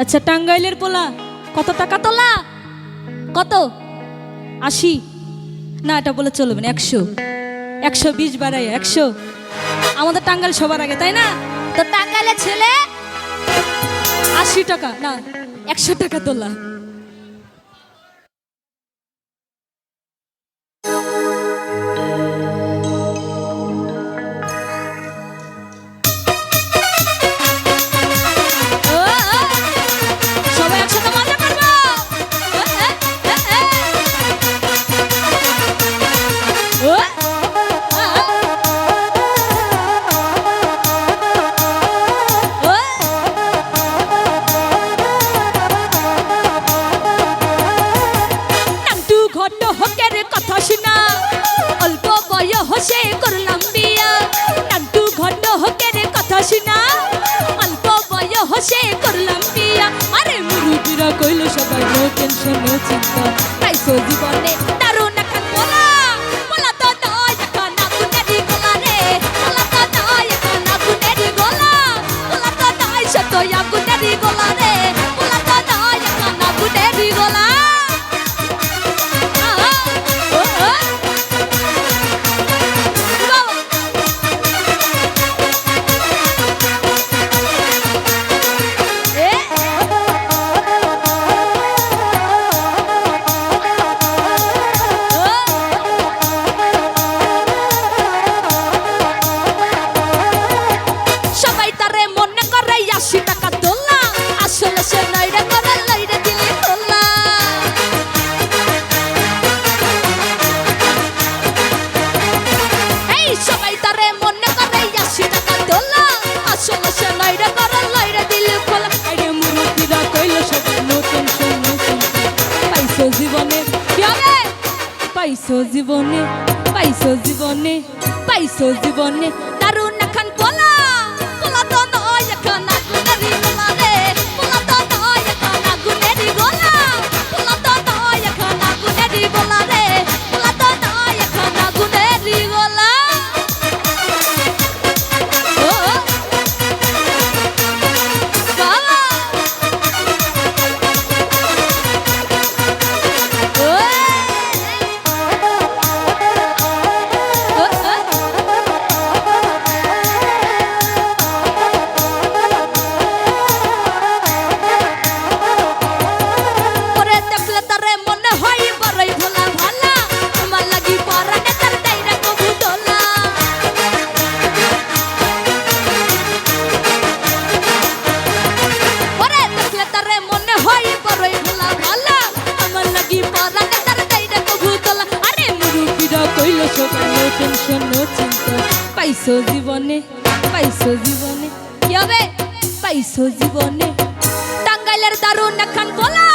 আচ্ছা টাঙ্গাইলের পোলা, কত টাকা তোলা? কত? আশি? না, এটা বলে চলবে না, একশো। একশো বিশ বাড়াই একশো। আমাদের টাঙ্গাইল সবার আগে, তাই না? তো টাঙ্গাইলের ছেলে আশি টাকা, না, একশো টাকা তোলা। কথা শোনা অল্প বয়সে করলাম বিয়া। নান্টু ঘট্ট হকের কথা শোনা। অল্প বয়সে করলাম বিয়া। আরে মুরুবিরা কইলো, সবাই নো টেনশন নো চিন্তা। তাই পাইছো জীবনে দারুণ এখন বলা বলা তো নয় এখন আগুনেরই গলা রে। বলা তো নয় এখন আগুনেরই গলা। বলা তো নয় সত আগুনেরই গলা রে। বলা তো নয় এখন আগুনেরই গলা। পাইছো জীবনে। পাইছো জীবনে। পাইছো জীবনে। পাইছো জীবনে পাইছো জীবনে কি হবে পাইছো জীবনে টাঙ্গাইলের দারুণ এখন বলা।